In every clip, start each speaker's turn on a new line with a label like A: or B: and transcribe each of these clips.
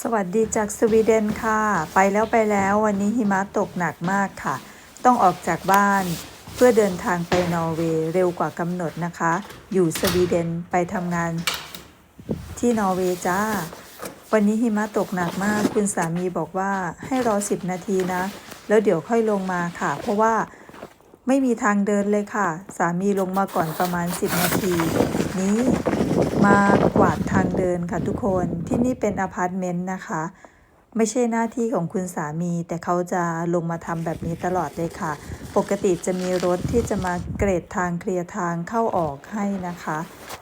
A: สวัสดีจากสวีเดนค่ะ ไปแล้วไปแล้ววันนี้หิมะตกหนักมากค่ะ ต้องออกจากบ้านเพื่อเดินทางไปนอร์เวย์เร็วกว่ากำหนดนะคะ อยู่สวีเดนไปทำงานที่นอร์เวย์จ้า วันนี้หิมะตกหนักมาก คุณสามีบอกว่าให้รอ 10 นาทีนะ แล้วเดี๋ยวค่อยลงมาค่ะ เพราะว่าไม่มีทางเดินเลยค่ะ สามีลงมาก่อนประมาณ 10 นาที นี้มากวาดางเดินค่ะทุกคนที่นี่เป็นอพาร์ตเมนต์นะคะ ไม่ใช่หน้าที่ของคุณสามี แต่เขาจะลงมาทำแบบนี้ตลอดเลยค่ะ ปกติจะมีรถที่จะมาเกรดทางเคลียร์ทางเข้าออกให้นะคะ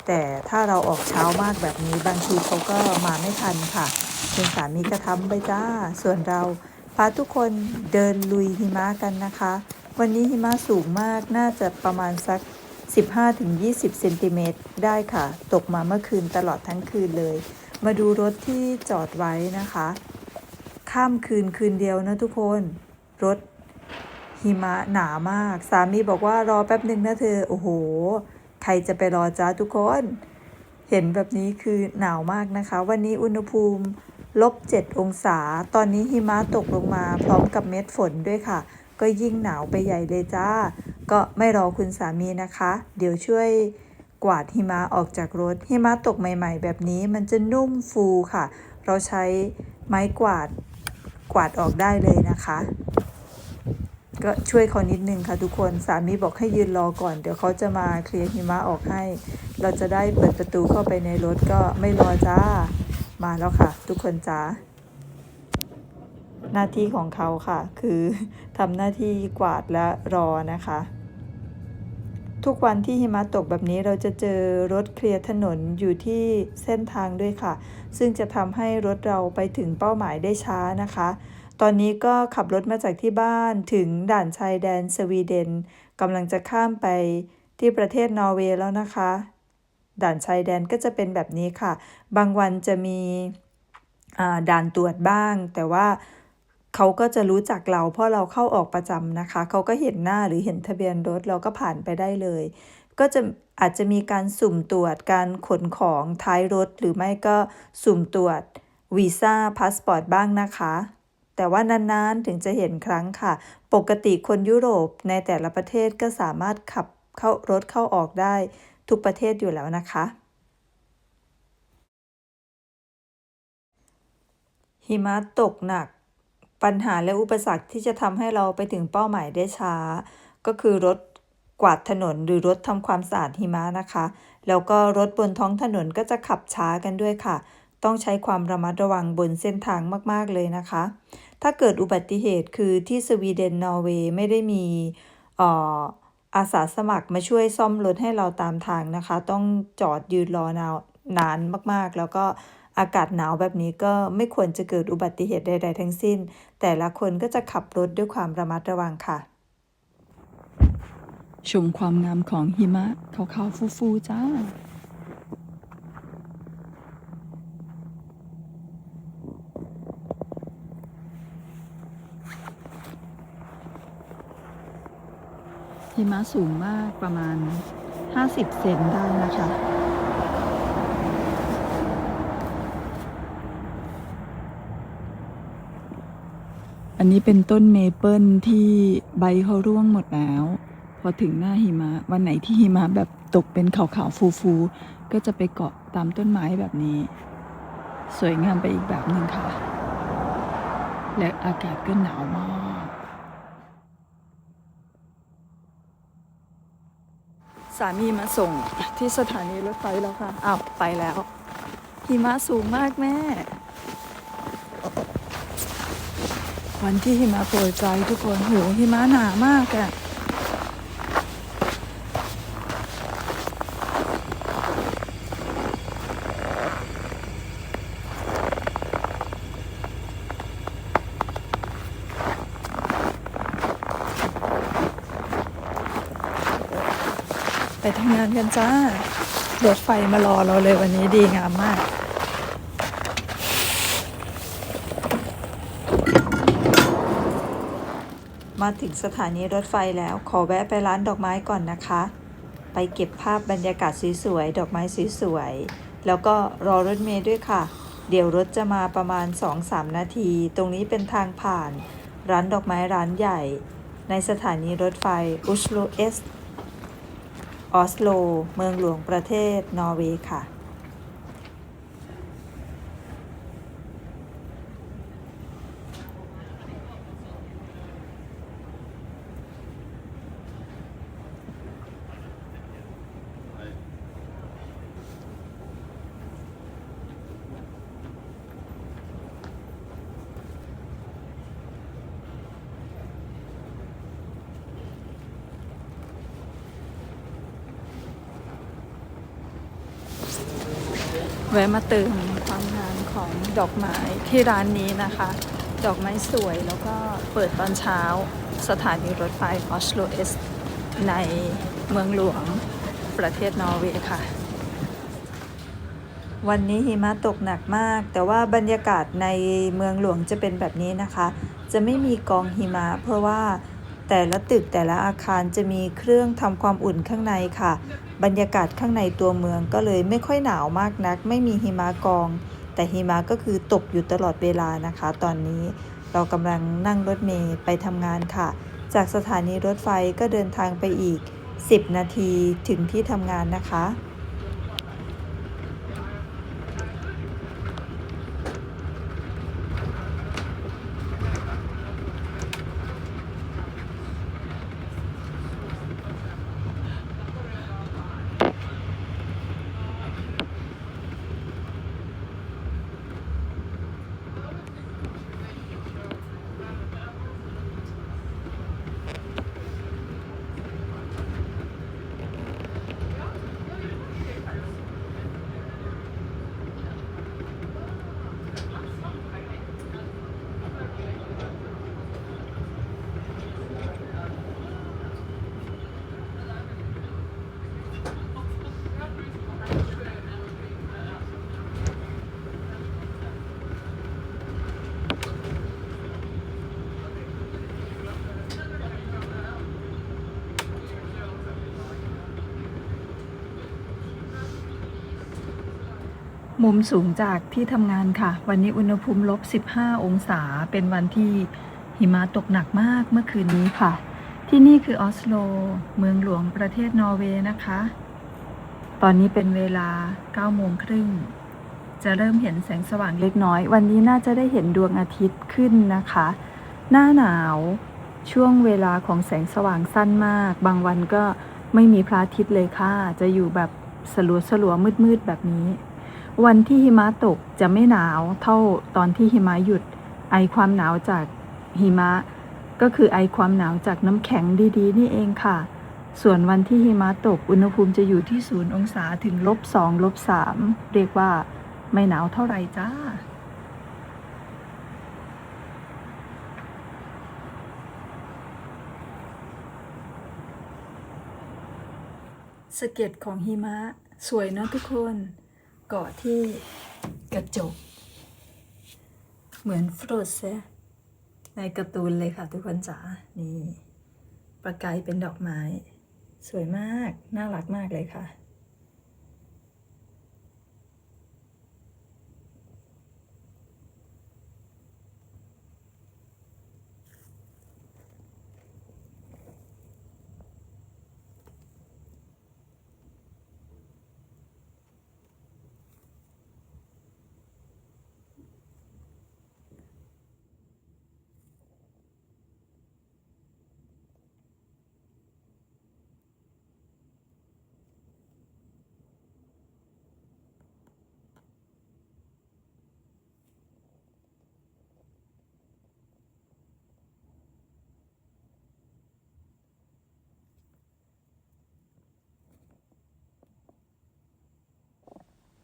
A: แต่ถ้าเราออกเช้ามากแบบนี้บางทีเขาก็มาไม่ทันค่ะ คุณสามีก็ทำไปจ้า ส่วนเราพาทุกคนเดินลุยหิมะกันนะคะ วันนี้หิมะสูงมากน่าจะประมาณสัก 15-20 เซนติเมตรได้ค่ะ ตกมาเมื่อคืนตลอดทั้งคืนเลย มาดูรถที่จอดไว้นะคะ ข้ามคืนคืนเดียวนะทุกคน รถหิมะหนามาก สามีบอกว่ารอแป๊บหนึ่งนะเธอ โอ้โห ใครจะไปรอจ้าทุกคน เห็นแบบนี้คือหนาวมากนะคะ วันนี้อุณหภูมิลบ7องศา ตอนนี้หิมะตกลงมาพร้อมกับเม็ดฝนด้วยค่ะ ก็ยิ่งหนาวไปใหญ่เลยจ้า ก็ไม่รอคุณสามีนะคะ เดี๋ยวช่วยกวาดหิมะออกจากรถหิมะตกใหม่ ๆ แบบนี้มันจะนุ่มฟูค่ะ เราใช้ไม้กวาดกวาดออกได้เลยนะคะ ก็ช่วยเขานิดนึงค่ะทุกคนสามีบอกให้ยืนรอก่อน เดี๋ยวเขาจะมาเคลียร์หิมะออกให้ เราจะได้เปิดประตูเข้าไปในรถก็ไม่รอจ้า มาแล้วค่ะ ทุกคนจ้า หน้าที่ของเขาค่ะ คือทำหน้าที่กวาดและรอนะคะ ทุกวันที่หิมะตกแบบนี้เราจะเจอรถเคลียร์ถนนอยู่ที่เส้นทางด้วยค่ะ ซึ่งจะทำให้รถเราไปถึงเป้าหมายได้ช้านะคะ ตอนนี้ก็ขับรถมาจากที่บ้านถึงด่านชายแดนสวีเดนกำลังจะข้ามไปที่ประเทศนอร์เวย์แล้วนะคะ ด่านชายแดนก็จะเป็นแบบนี้ค่ะ บางวันจะมีด่านตรวจบ้าง แต่ว่า เขาก็จะรู้จักเราเพราะเราเข้าออกประจำนะคะ เขาก็เห็นหน้าหรือเห็นทะเบียนรถเราก็ผ่านไปได้เลย ก็จะอาจจะมีการสุ่มตรวจการขนของท้ายรถ หรือไม่ก็สุ่มตรวจวีซ่าพาสปอร์ตบ้างนะคะ แต่ว่านานๆถึงจะเห็นครั้งค่ะ ปกติคนยุโรปในแต่ละประเทศก็สามารถขับเข้ารถเข้าออกได้ทุกประเทศอยู่แล้วนะคะหิมะตกหนัก ปัญหาและอุปสรรคที่จะทำให้เราไปถึงเป้าหมายได้ช้า ก็คือรถกวาดถนนหรือรถทำความสะอาดหิมะนะคะ แล้วก็รถบนท้องถนนก็จะขับช้ากันด้วยค่ะ ต้องใช้ความระมัดระวังบนเส้นทางมาก ๆ เลยนะคะ ถ้าเกิดอุบัติเหตุคือที่สวีเดนนอร์เวย์ไม่ได้มีอออาสาสมัครมาช่วยซ่อมรถให้เราตามทางนะคะ ต้องจอดยืนรอนานนานมากๆ แล้วก็ อากาศหนาวแบบนี้ก็ไม่ควรจะเกิดอุบัติเหตุใดๆทั้งสิ้น แต่ละคนก็จะขับรถด้วยความระมัดระวังค่ะ
B: ชมความงามของหิมะขาวๆฟูๆจ้าหิมะสูงมากประมาณ 50 เซนได้นะคะ อันนี้เป็นต้นเมเปิลที่ใบเขาร่วงหมดแล้ว พอถึงหน้าหิมะวันไหนที่หิมะแบบตกเป็นขาวๆฟูๆก็จะไปเกาะตามต้นไม้แบบนี้ สวยงามไปอีกแบบหนึ่งค่ะ และอากาศก็หนาวมากสามีมาส่งที่สถานีรถไฟแล้วค่ะ อ้าว ไปแล้ว หิมะสูงมากแม่ วันที่หิมะโปรยปลายทุกคนโหหิมะหนามากอะไปทำงานกันจ้ารถไฟมารอเราเลยวันนี้ดีงามมาก
A: มาถึงสถานีรถไฟแล้วขอแวะไปร้านดอกไม้ก่อนนะคะ ไปเก็บภาพบรรยากาศสวยๆดอกไม้สวยๆแล้วก็รอรถเมล์ด้วยค่ะ
C: เดี๋ยวรถจะมาประมาณ 2-3 นาที ตรงนี้เป็นทางผ่าน ร้านดอกไม้ร้านใหญ่ ในสถานีรถไฟอุสโลเอสออสโล เมืองหลวงประเทศนอร์เวย์ค่ะ
A: แวะมาเติมความงามของดอกไม้ที่ร้านนี้นะคะ ดอกไม้สวยแล้วก็เปิดตอนเช้าสถานีรถไฟออสโลเอส ในเมืองหลวงประเทศนอร์เวย์ค่ะ
C: วันนี้หิมะตกหนักมาก แต่ว่าบรรยากาศในเมืองหลวงจะเป็นแบบนี้นะคะ จะไม่มีกองหิมะเพราะว่า แต่ละตึกแต่ละอาคารจะมีเครื่องทำความอุ่นข้างในค่ะ บรรยากาศข้างในตัวเมืองก็เลยไม่ค่อยหนาวมากนัก ไม่มีหิมะกอง แต่หิมะก็คือตกอยู่ตลอดเวลานะคะ ตอนนี้เรากำลังนั่งรถเมล์ไปทำงานค่ะ จากสถานีรถไฟก็เดินทางไปอีก 10 นาทีถึงที่ทำงานนะคะ
A: มุมสูงจากที่ทำงานค่ะ วันนี้อุณหภูมิลบ 15 องศา เป็นวันที่หิมะตกหนักมากเมื่อคืนนี้ค่ะ ที่นี่คือออสโล เมืองหลวงประเทศนอร์เวย์นะคะ ตอนนี้เป็นเวลา 9 โมงครึ่ง จะเริ่มเห็นแสงสว่างเล็กน้อย วันนี้น่าจะได้เห็นดวงอาทิตย์ขึ้นนะคะ หน้าหนาวช่วงเวลาของแสงสว่างสั้นมาก บางวันก็ไม่มีพระอาทิตย์เลยค่ะ จะอยู่แบบสลัวสลัวมืดมืดๆแบบนี้ วันที่หิมะตกจะไม่หนาวเท่าตอนที่หิมะหยุด ไอความหนาวจากหิมะ ก็คือไอความหนาวจากน้ำแข็งดีๆ นี่เองค่ะ ส่วนวันที่หิมะตกอุณหภูมิจะอยู่ที่ศูนย์องศาถึงลบสองลบสามเรียกว่าไม่หนาวเท่าไหร่จ้าสเก็ตของหิมะ สวยเนอะทุกคน เกาะที่กระจก เหมือนฟรุตเซในการ์ตูนเลยค่ะทุกคนจ๋า นี่ ประกายเป็นดอกไม้ สวยมาก น่ารักมากเลยค่ะ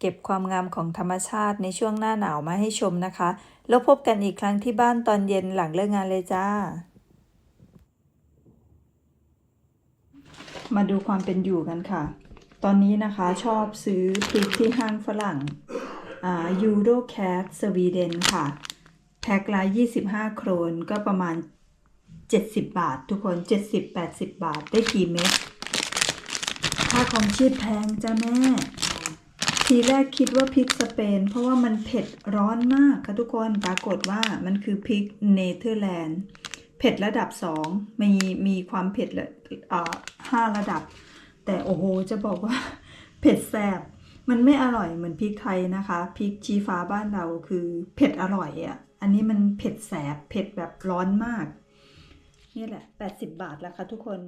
C: เก็บความงามของธรรมชาติในช่วงหน้าหนาวมาให้ชมนะคะ แล้วพบกันอีกครั้งที่บ้านตอนเย็นหลังเลิกงานเลยจ้า
A: มาดูความเป็นอยู่กันค่ะ ตอนนี้นะคะชอบซื้อพริกที่ห้างฝรั่งอ่ายูโรแคทสวีเดนค่ะ แพ็คละ25 โครนก็ประมาณ 70 บาท ทุกคน 70-80 บาทได้กี่เม็ดค่าของชีพแพงจ้าแม่ ทีแรกคิดว่าพริกสเปน เพราะว่ามันเผ็ดร้อนมากค่ะทุกคนปรากฏว่ามันคือพริกเนเธอร์แลนด์เผ็ดระดับ 2 มีมีความเผ็ดเลยอ่าห้าระดับ แต่โอ้โห จะบอกว่า เผ็ดแสบมันไม่อร่อยเหมือนพริกไทยนะคะพริกชี้ฟ้าบ้านเราคือเผ็ดอร่อยอะ่ะอันนี้มันเผ็ดแสบเผ็ดแบบร้อนมาก นี่แหละ 80 บาทแล้วค่ะทุกคน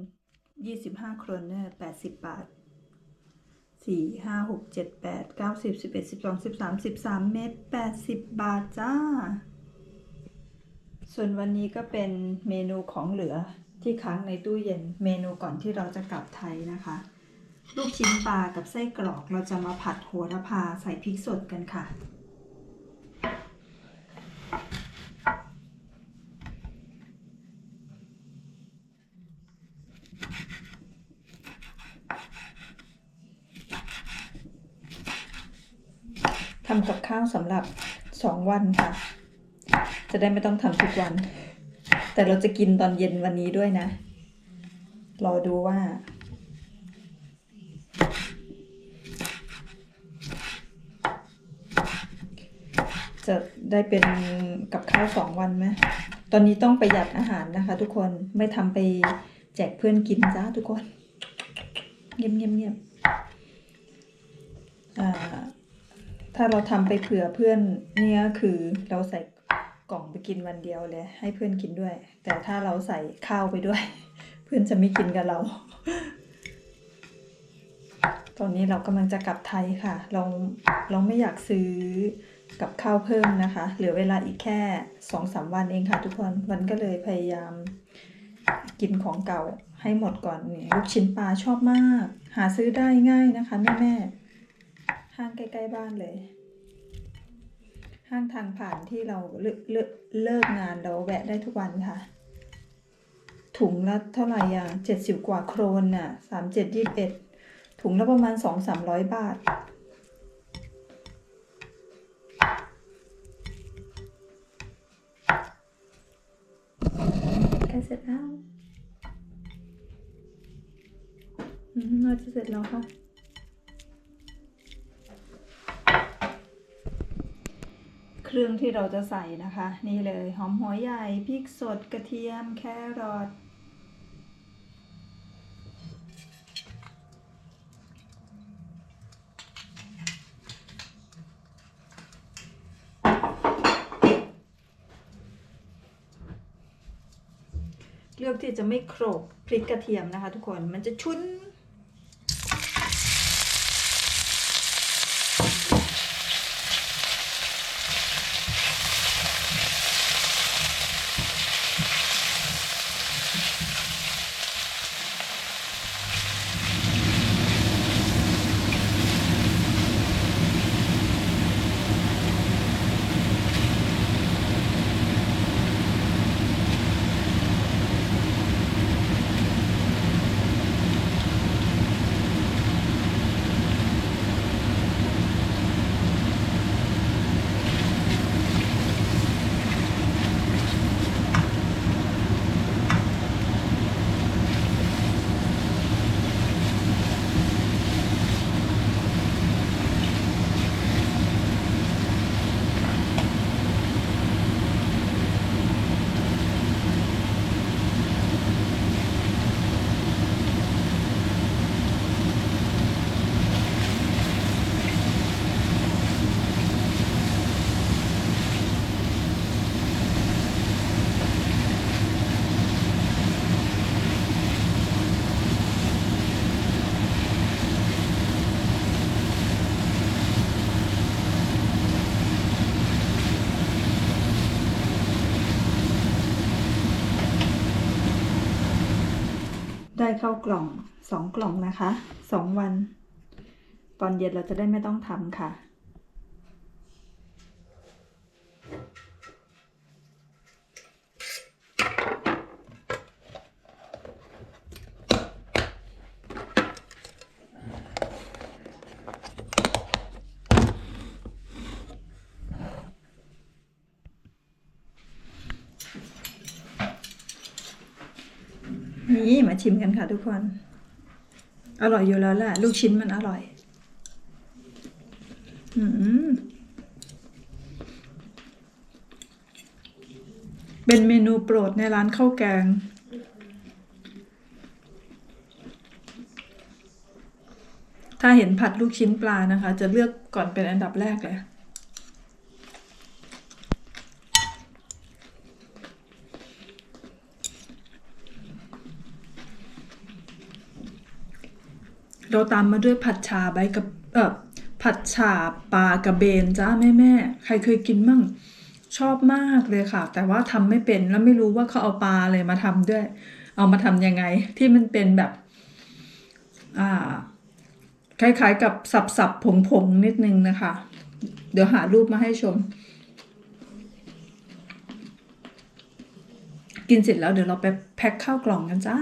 A: 25 ครนเนี่ย80 บาท สี่ห้าหกเจ็ดแปดเก้าสิบสิบเอ็ดสิบสองสิบสามสิบสามเม็ดแปดสิบบาทจ้า ส่วนวันนี้ก็เป็นเมนูของเหลือที่ค้างในตู้เย็นเมนูก่อนที่เราจะกลับไทยนะคะ ลูกชิ้นปลากับไส้กรอกเราจะมาผัดโหระพาใส่พริกสดกันค่ะ ทำกับข้าวสำหรับสองวันค่ะ จะได้ไม่ต้องทำทุกวัน แต่เราจะกินตอนเย็นวันนี้ด้วยนะ รอดูว่า จะได้เป็นกับข้าวสองวันไหมตอนนี้ต้องประหยัดอาหารนะคะ ทุกคนไม่ทำไปแจกเพื่อนกินจ้าทุกคน เงียบเงียบเงียบอ่า ถ้าเราทำไปเผื่อเพื่อนเนี่ยคือเราใส่กล่องไปกินวันเดียวเลย ให้เพื่อนกินด้วย แต่ถ้าเราใส่ข้าวไปด้วย เพื่อนจะไม่กินกับเรา ตอนนี้เรากำลังจะกลับไทยค่ะ เราเราไม่อยากซื้อกับข้าวเพิ่มนะคะ เหลือเวลาอีกแค่สองสามวันเองค่ะ ทุกคนวันก็เลยพยายามกินของเก่าให้หมดก่อนนี่ลูกชิ้นปลาชอบมาก หาซื้อได้ง่ายนะคะแม่แม่ ห้างใกล้ๆบ้านเลย ห้างทางผ่านที่เราเลิกเลิกเลิกงานเราแวะได้ทุกวันค่ะ ถุงละเท่าไหร่อะเจ็ดสิบกว่าโครนน่ะสามเจ็ดยี่สิบเอ็ดถุงละประมาณสองสามร้อยบาทใกล้เสร็จแล้วอืมน่าจะเสร็จแล้วค่ะ เครื่องที่เราจะใส่นะคะ นี่เลยหอมหัวใหญ่พริกสดกระเทียมแครอทเลือกที่จะไม่โขลกพริกกระเทียมนะคะ ทุกคนมันจะชุน ได้เข้ากล่องสองกล่องนะคะสองวัน ตอนเย็นเราจะได้ไม่ต้องทำค่ะ นี่มา ชิมกันค่ะทุกคน อร่อยอยู่แล้วแหละลูกชิ้นมันอร่อย อืมเป็นเมนูโปรดในร้านข้าวแกง ถ้าเห็นผัดลูกชิ้นปลานะคะ จะเลือกก่อนเป็นอันดับแรกเลย เราตามมาด้วยผัดชาใบกับเออผัดชาปลากระเบนจ้าแม่แม่ใครเคยกินมั่งชอบมากเลยค่ะ แต่ว่าทำไม่เป็นแล้วไม่รู้ว่าเขาเอาปลาอะไรมาทำด้วย เอามาทำยังไง ที่มันเป็นแบบอ่าคล้ายๆกับสับๆผงๆนิดนึงนะคะ เดี๋ยวหารูปมาให้ชม กินเสร็จแล้วเดี๋ยวเราไปแพ็คข้าวกล่องกันจ้า